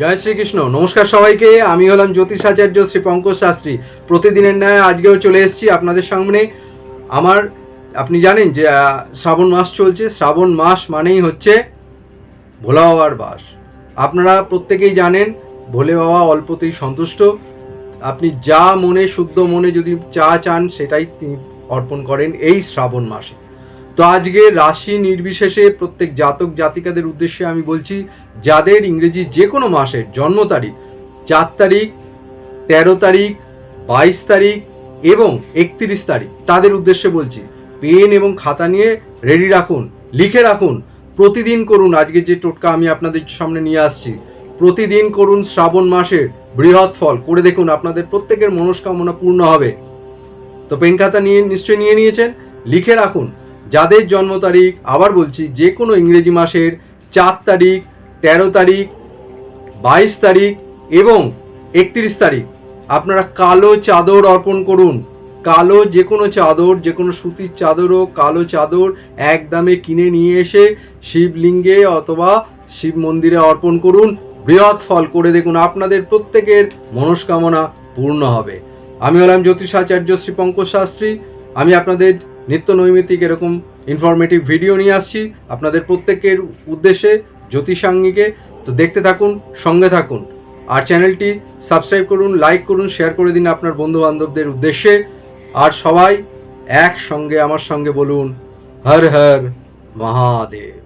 জয় শ্রীকৃষ্ণ। নমস্কার সবাইকে। আমি হলাম জ্যোতিষাচার্য শ্রী পঙ্কজ শাস্ত্রী। প্রতিদিনের ন্যায় আজকেও চলে এসেছি আপনাদের সামনে। আমার, আপনি জানেন যে শ্রাবণ মাস চলছে। শ্রাবণ মাস মানেই হচ্ছে ভোলা বাবার বাস। আপনারা প্রত্যেকেই জানেন, ভোলে বাবা অল্পতেই সন্তুষ্ট। আপনি যা মনে, শুদ্ধ মনে যদি চা চান, সেটাই তিনি অর্পণ করেন এই শ্রাবণ মাসে। তো আজকে রাশি নির্বিশেষে প্রত্যেক জাতক জাতিকাদের উদ্দেশ্যে আমি বলছি, যাদের ইংরেজি যে কোনো মাসের জন্ম তারিখ, চার তারিখ, তেরো তারিখ, বাইশ তারিখ এবং একত্রিশ তারিখ, তাদের উদ্দেশ্যে বলছি, পেন এবং খাতা নিয়ে রেডি রাখুন, লিখে রাখুন, প্রতিদিন করুন। আজকে যে টোটকা আমি আপনাদের সামনে নিয়ে আসছি, প্রতিদিন করুন শ্রাবণ মাসের বৃহৎ ফল। করে দেখুন, আপনাদের প্রত্যেকের মনস্কামনা পূর্ণ হবে। তো পেন খাতা নিয়ে নিশ্চয়ই নিয়ে নিয়েছেন, লিখে রাখুন যাদের জন্ম তারিখ, আবার বলছি, যে কোনো ইংরেজি মাসের চার তারিখ, তেরো তারিখ, বাইশ তারিখ এবং একত্রিশ তারিখ। আপনারা কালো চাদর অর্পণ করুন। কালো যে কোনো চাদর, যে কোনো সুতির চাদরও কালো চাদর এক দামে কিনে নিয়ে এসে শিবলিঙ্গে অথবা শিব মন্দিরে অর্পণ করুন। বৃহৎ ফল করে দেখুন, আপনাদের প্রত্যেকের মনস্কামনা পূর্ণ হবে। আমি হলাম জ্যোতিষাচার্য শ্রী পঙ্কজ শাস্ত্রী। আমি আপনাদের নিত্য নৈমিত্তিক এরকম ইনফরমেটিভ ভিডিও নিয়ে আসছি। আপনাদের প্রত্যেকের উদ্দেশ্যে জ্যোতিষাঙ্গিকে তো দেখতে থাকুন, সঙ্গে থাকুন। আর চ্যানেলটি সাবস্ক্রাইব করুন লাইক করুন শেয়ার করে দিন আপনার বন্ধু বান্ধবদের উদ্দেশ্যে। আর সবাই একসঙ্গে আমার সঙ্গে বলুন, হর হর মহাদেব।